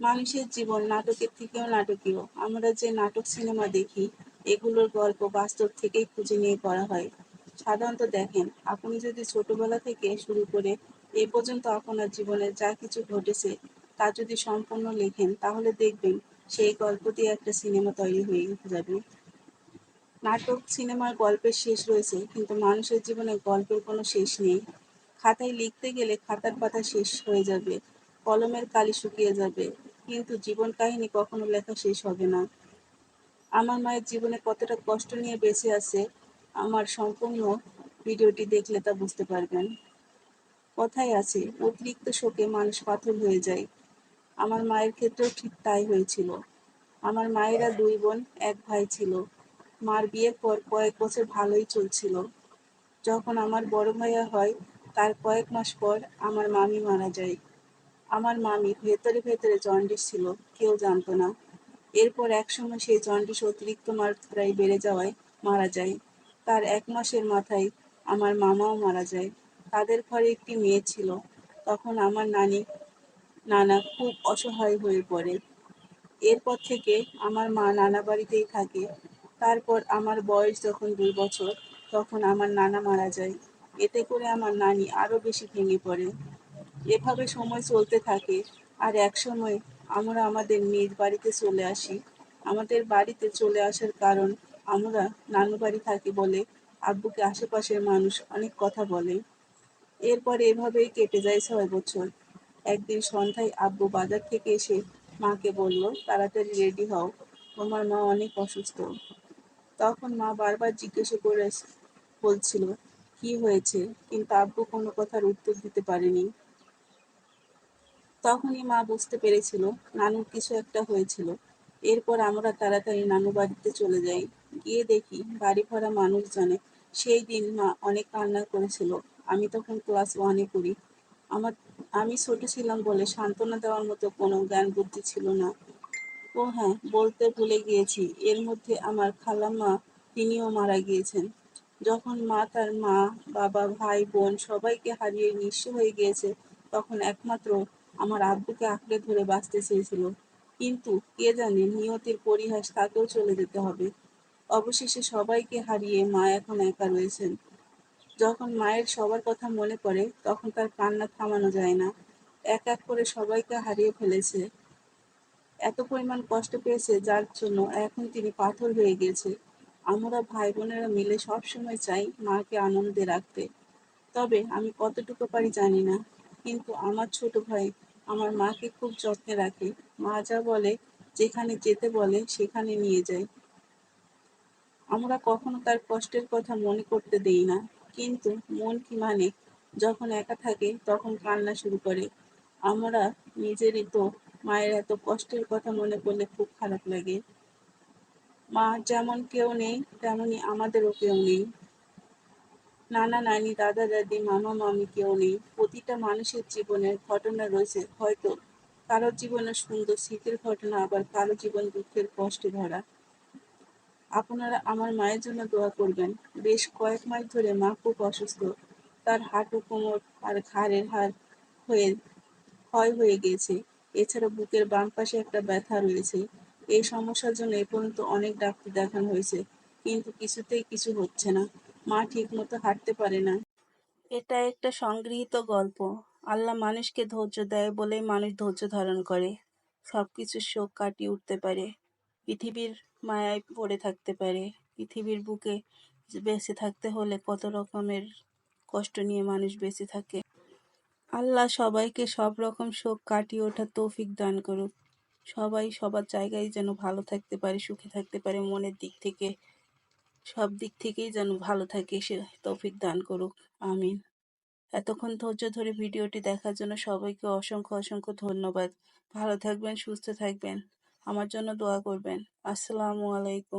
মানুষের জীবন নাটকের থেকেও নাটকীয়। আমরা যে নাটক, সিনেমা দেখি, এগুলোর গল্প বাস্তব থেকেই খুঁজে নিয়ে করা হয়। সাধারণত দেখেন, আপনি যদি ছোটবেলা থেকে শুরু করে এ পর্যন্ত আপনার জীবনে যা কিছু ঘটেছে তা যদি সম্পূর্ণ লেখেন, তাহলে দেখবেন সেই গল্প দিয়ে একটা সিনেমা তৈরি হয়ে যাবে। নাটক, সিনেমার গল্পের শেষ রয়েছে, কিন্তু মানুষের জীবনে গল্পের কোনো শেষ নেই। খাতায় লিখতে গেলে খাতার পাতা শেষ হয়ে যাবে, কলমের কালি শুকিয়ে যাবে কিন্তু জীবন কাহিনী কখনো লেখা শেষ হবে না। আমার মায়ের জীবনে কতটা কষ্ট নিয়ে বেঁচে আছে, আমার সম্পূর্ণ ভিডিওটি দেখলে তা বুঝতে পারবেন। কথাই আছে, অতিরিক্ত শোকে মানুষ পাথর হয়ে যায়। আমার মায়ের ক্ষেত্রেও ঠিক তাই হয়েছিল। আমার মায়েরা দুই বোন, এক ভাই ছিল। মার বিয়ের পর কয়েক বছর ভালোই চলছিল। যখন আমার বড় ভাইয়া হয়, তার কয়েক মাস পর আমার মামি মারা যায়। আমার মামি ভেতরে ভেতরে জন্ডিস ছিল, কেউ জানতো না। এরপর একসময় সেই জন্ডিস অতিরিক্ত মাত্রায় বেড়ে যাওয়ায় মারা যায়। তার এক মাসের মাথায় আমার মামাও মারা যায়। তাদের ঘরে একটি মেয়ে ছিল। তখন আমার নানি, নানা খুব অসহায় হয়ে পড়ে। এরপর থেকে আমার মা নানা বাড়িতেই থাকে। তারপর আমার বয়স যখন দুই বছর, তখন আমার নানা মারা যায়। এতে করে আমার নানি আরও বেশি ভেঙে পড়ে। এভাবে সময় চলতে থাকে। আর এক সময় আমরা আমাদের নিজ বাড়িতে চলে আসি। আমাদের বাড়িতে চলে আসার কারণ আমরা নানু বাড়ি থাকি বলে আব্বুকে আশেপাশের মানুষ অনেক কথা বলে। এরপর এভাবেই কেটে যায় ছয় বছর। একদিন সন্ধ্যায় আব্বু বাজার থেকে এসে মাকে বলল, তাড়াতাড়ি রেডি হও, তোমার মা অনেক অসুস্থ। তখন মা বারবার জিজ্ঞেস করে বলছিল, কি হয়েছে? কিন্তু আব্বু কোনো কথার উত্তর দিতে পারেনি। তখনই মা বুঝতে পেরেছিল নানুর কিছু একটা হয়েছিল। এরপর আমরা তাড়াতাড়ি নানু বাড়িতে চলে যাই। গিয়ে দেখি বাড়ি ভরা মানুষজনে। সেই দিন মা অনেক কান্না করেছিল। আমি তখন ক্লাস ওয়ানে পড়ি। আমার, আমি ছোট ছিলাম বলে সান্ত্বনা দেওয়ার মতো কোনো জ্ঞান বুদ্ধি ছিল না। ও হ্যাঁ বলতে ভুলে গিয়েছি। এর মধ্যে আমার খালাম্মা তিনিও মারা গিয়েছেন। যখন মা তার মা, বাবা, ভাই, বোন সবাইকে হারিয়ে নিঃস্ব হয়ে গিয়েছে, তখন একমাত্র আমার আব্বুকে আঁকড়ে ধরে বাঁচতে চেয়েছিল। কিন্তু কে জানে নিয়তির পরিহাস তাকেও চলে যেতে হবে। অবশেষে সবাইকে হারিয়ে মা এখন একা রয়েছেন। যখন মায়ের সবার কথা মনে পড়ে, তখন তার কান্না থামানো যায় না। এক এক করে সবাইকে হারিয়ে ফেলেছে। এত পরিমাণ কষ্ট পেয়েছে যার জন্য এখন তিনি পাথর হয়ে গেছে। আমরা ভাই বোনেরা মিলে সবসময় চাই মাকে আনন্দে রাখতে। তবে আমি কতটুকু পারি জানি না। কিন্তু আমার ছোট ভাই আমার মাকে খুব যত্নে রাখে। মা যা বলে, যেখানে যেতে বলে, সেখানে নিয়ে যায়। আমরা কখনো তার কষ্টের কথা মনে করতে দেই না। কিন্তু মন কি মানে? যখন একা থাকে, তখন কান্না শুরু করে। আমরা নিজেরই তো মায়ের এত কষ্টের কথা মনে করলে খুব খারাপ লাগে। মা যেমন কেউ নেই তেমনই আমাদেরও কেউ নেই। নানা নানি, দাদা দাদি, মামা মামি কেউ নেই। প্রতিটা মানুষের জীবনের ঘটনা রয়েছে। হয়তো কারোর জীবনে সুন্দর শীতের ঘটনা, আবার কারও জীবন দুঃখের কষ্টে ভরা। আপনারা আমার মায়ের জন্য দোয়া করবেন। বেশ কয়েক মাস ধরে মা খুব অসুস্থ। তার হাঁটু, কোমর আর ঘাড়ের হাড় হয়ে, ক্ষয় হয়ে গিয়েছে এছাড়া বুকের বাম পাশে একটা ব্যথা রয়েছে। এই সমস্যার জন্য এ পর্যন্ত অনেক ডাক্তার দেখানো হয়েছে। কিন্তু কিছুতেই কিছু হচ্ছে না। মা ঠিক মতো হাঁটতে পারে না। এটা একটা সংগৃহীত গল্প। আল্লাহ মানুষকে ধৈর্য দেয় বলেই মানুষ ধৈর্য ধারণ করে। সবকিছু শোক কাটিয়ে উঠতে পারে। পৃথিবীর মায়ায় পড়ে থাকতে পারে। পৃথিবীর বুকে বেঁচে থাকতে হলে কত রকমের কষ্ট নিয়ে মানুষ বেঁচে থাকে। আল্লাহ সবাইকে সব রকম শোক কাটিয়ে ওঠার তৌফিক দান করুক। সবাই সবার জায়গায় যেন ভালো থাকতে পারে, সুখে থাকতে পারে মনের দিক থেকে। সব দিক থেকেই যেন ভালো থাকে, সে তৌফিক দান করুক। আমিন। এতক্ষণ ধৈর্য ধরে ভিডিওটি দেখার জন্য সবাইকে অসংখ্য অসংখ্য ধন্যবাদ। ভালো থাকবেন, সুস্থ থাকবেন। আমার জন্য দোয়া করবেন। আসসালামু আলাইকুম।